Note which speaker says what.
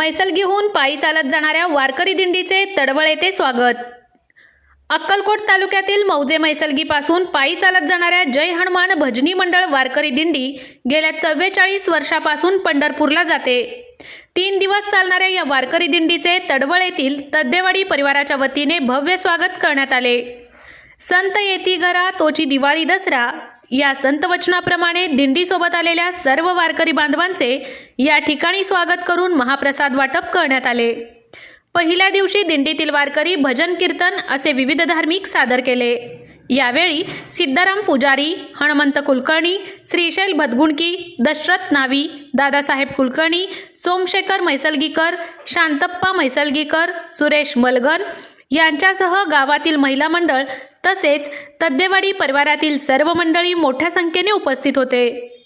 Speaker 1: मैसलगीहून पायी चालत जाणाऱ्या वारकरी दिंडीचे तडवळ येथे स्वागत. अक्कलकोट तालुक्यातील मौजे मैसलगीपासून पायी चालत जाणाऱ्या जय हनुमान भजनी मंडळ वारकरी दिंडी गेल्या चव्वेचाळीस वर्षापासून पंढरपूरला जाते. तीन दिवस चालणाऱ्या या वारकरी दिंडीचे तडवळ येथील तद्देवाडी परिवाराच्या वतीने भव्य स्वागत करण्यात आले. संत येती घरा तोची दिवाळी दसरा या संत वचनाप्रमाणे दिंडीसोबत आलेल्या सर्व वारकरी बांधवांचे या ठिकाणी स्वागत करून महाप्रसाद वाटप करण्यात आले. पहिल्या दिवशी दिंडीतील वारकरी भजन कीर्तन असे विविध धार्मिक सादर केले. यावेळी सिद्धाराम पुजारी हनुमंत कुलकर्णी श्रीशैल भदगुणकी दशरथ नावी दादासाहेब कुलकर्णी सोमशेखर मैसलगीकर शांतप्पा मैसलगीकर सुरेश मलगन यांच्यासह गावातील महिला मंडळ तसेच तद्देवाडी परिवारातील सर्व मंडळी मोठ्या संख्येने उपस्थित होते.